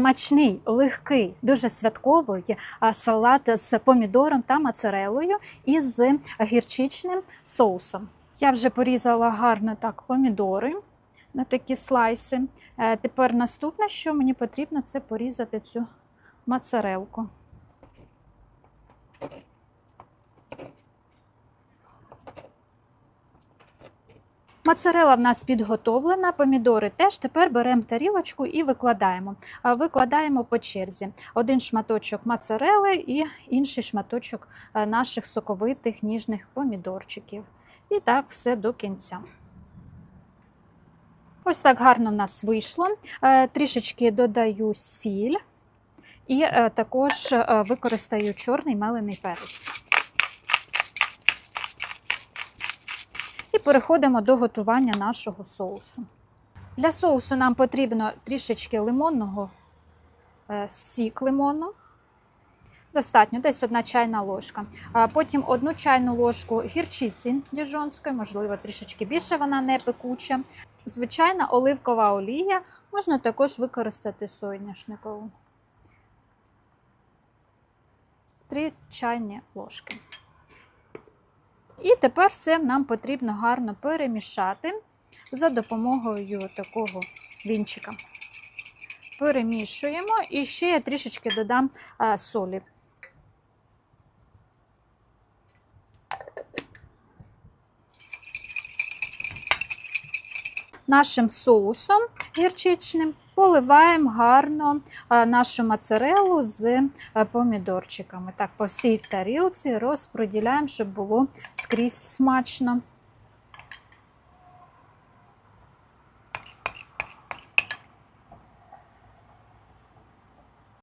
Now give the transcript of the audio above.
смачний, легкий, дуже святковий салат з помідором та моцарелою і з гірчичним соусом. Я вже порізала гарно так помідори на такі слайси. Е, Тепер наступне, що мені потрібно, це порізати цю моцарелку. Моцарела в нас підготовлена, помідори теж. Тепер беремо тарілочку і викладаємо. Викладаємо по черзі. Один шматочок моцарели і інший шматочок е, наших соковитих ніжних помідорчиків. І так все до кінця. Ось так гарно в нас вийшло. Е, Трішечки додаю сіль і е, також використаю чорний мелений перець. Переходимо до готування нашого соусу. Для соусу нам потрібно трішечки лимонного е, сік лимону. Достатньо, десь одна чайна ложка. Потім одну чайну ложку гірчиці діжонської, можливо, трішечки більше вона не пекуча. Звичайна оливкова олія, можна також використати соняшникову. Три чайні ложки. І тепер все нам потрібно гарно перемішати за допомогою такого вінчика. Перемішуємо і ще я трішечки додам солі. Нашим соусом гірчичним поливаємо гарно нашу моцарелу з помідорчиками. Так, по всій тарілці розподіляємо, щоб було скрізь смачно.